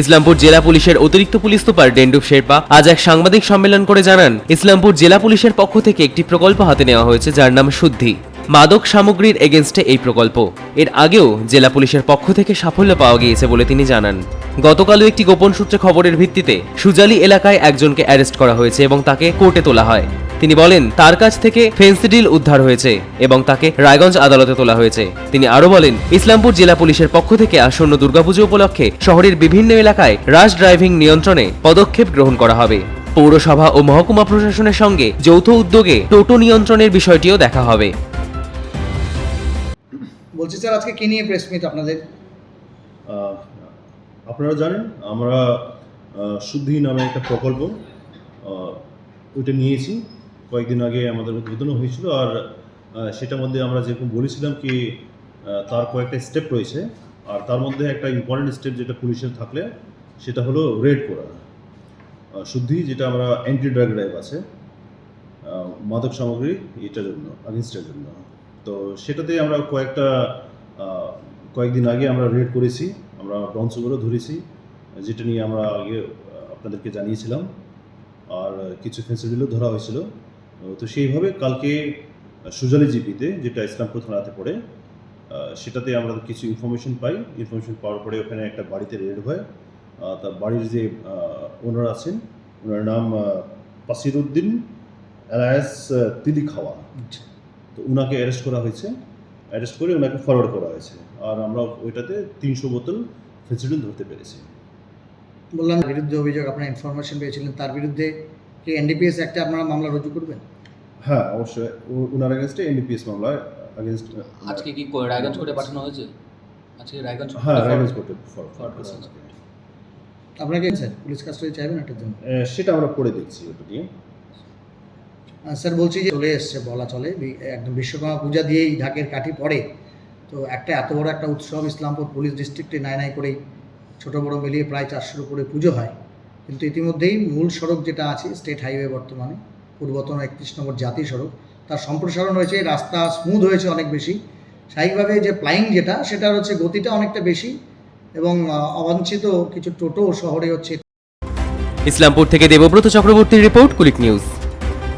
ইসলামপুর জেলা পুলিশের অতিরিক্ত পুলিশ সুপার ডেন্ডুপ শেরপা আজ এক সাংবাদিক সম্মেলন করে জানান, ইসলামপুর জেলা পুলিশের পক্ষ থেকে একটি প্রকল্প হাতে নেওয়া হয়েছে যার নাম শুদ্ধি। মাদক সামগ্রীর এগেনস্টে এই প্রকল্প। এর আগেও জেলা পুলিশের পক্ষ থেকে সাফল্য পাওয়া গিয়েছে বলে তিনি জানান। গতকালও একটি গোপন সূত্রে খবরের ভিত্তিতে সুজালি এলাকায় একজনকে অ্যারেস্ট করা হয়েছে এবং তাকে কোর্টে তোলা হয়। তিনি বলেন তার কাছ থেকে ফেন্সিডিল উদ্ধার হয়েছে এবং তাকে রায়গঞ্জ আদালতে তোলা হয়েছে। তিনি আরও বলেন ইসলামপুর জেলা পুলিশের পক্ষ থেকে আসন্ন দুর্গাপুজো উপলক্ষে শহরের বিভিন্ন এলাকায় রাশ ড্রাইভিং নিয়ন্ত্রণে পদক্ষেপ গ্রহণ করা হবে। পৌরসভা ও মহকুমা প্রশাসনের সঙ্গে যৌথ উদ্যোগে টোটো নিয়ন্ত্রণের বিষয়টিও দেখা হবে। বলছি স্যার আজকে কি নিয়ে প্রেস মিট আপনাদের? আপনারা জানেন আমরা শুদ্ধি নামে একটা প্রকল্প ওইটা নিয়েছি। কয়েকদিন আগে আমাদের উদ্বোধনও হয়েছিল আর সেটার মধ্যে আমরা যেরকম বলেছিলাম কি তার কয়েকটা স্টেপ রয়েছে। আর তার মধ্যে একটা ইম্পর্টেন্ট স্টেপ যেটা পুলিশের থাকলে, সেটা হলো রেড করা। শুদ্ধি যেটা আমরা অ্যান্টি ড্রাগ ড্রাইভ আছে মাদক সামগ্রী, এটার জন্য আগেনস্টের জন্য। তো সেটাতে আমরা কয়েকটা কয়েকদিন আগে আমরা রেড করেছি, আমরা ব্রঞ্চগুলো ধরেছি, যেটা নিয়ে আমরা আগে আপনাদেরকে জানিয়েছিলাম। আর কিছু ফেন্সিডিলও ধরা হয়েছিল। তো সেইভাবে কালকে সুজালি জিপিতে যেটা ইসলামপুর থানাতে পড়ে সেটাতে আমরা কিছু ইনফরমেশন পাই। ইনফরমেশন পাওয়ার পরে ওখানে একটা বাড়িতে রেড হয়। তার বাড়ির যে ওনার আছেন ওনার নাম পাসিরুদ্দিন অ্যালায়েস তিলি খাওয়া তো ওনাকে অ্যারেস্ট করা হয়েছে। অ্যারেস্ট করে ওনাকে ফরওয়ার্ড করা হয়েছে। আর আমরা ওইটাতে তিনশো বোতল ফেন্সিডিল ধরতে পেরেছি। বললাম বিরুদ্ধে অভিযোগ আপনারা ইনফরমেশন পেয়েছিলেন তার বিরুদ্ধে কি এনডিপিএস একটা আপনারা মামলা রুজু করবেন? হ্যাঁ অবশ্যই। ওনার এগেনস্টে এনডিপিএস মামলা এগেনস্ট আজকে কি রায়গঞ্জ কোর্টে পাঠানো হয়েছে? আজকে রায়গঞ্জ হ্যাঁ ফরওয়ার্ড- কোর্টে করা। আপনাকে স্যার পুলিশ কাস্টডি চাইবেন এটার জন্য? সেটা আমরা পড়ে দেখছি ওটা নিয়ে স্যার বলছি যে চলে এসছে বলা চলে। একদম বিশ্বকর্মা পূজা দিয়েই ঢাকের কাঠি পড়ে। তো একটা এত বড় একটা উৎসব ইসলামপুর পুলিশ ডিস্ট্রিক্টে নাই নাই করেই ছোট বড় মিলিয়ে প্রায় চারশোর উপরে পুজো হয়। কিন্তু ইতিমধ্যেই মূল সড়ক যেটা আছে স্টেট হাইওয়ে বর্তমানে পূর্বতন একত্রিশ নম্বর জাতীয় সড়ক তার সম্প্রসারণ হয়েছে, রাস্তা স্মুথ হয়েছে অনেক বেশি। স্বাভাবিকভাবে যে প্লাইং যেটা, সেটার হচ্ছে গতিটা অনেকটা বেশি এবং অবাঞ্ছিত কিছু টোটো শহরে হচ্ছে। ইসলামপুর থেকে দেবব্রত চক্রবর্তীর রিপোর্ট, কুলিক নিউজ।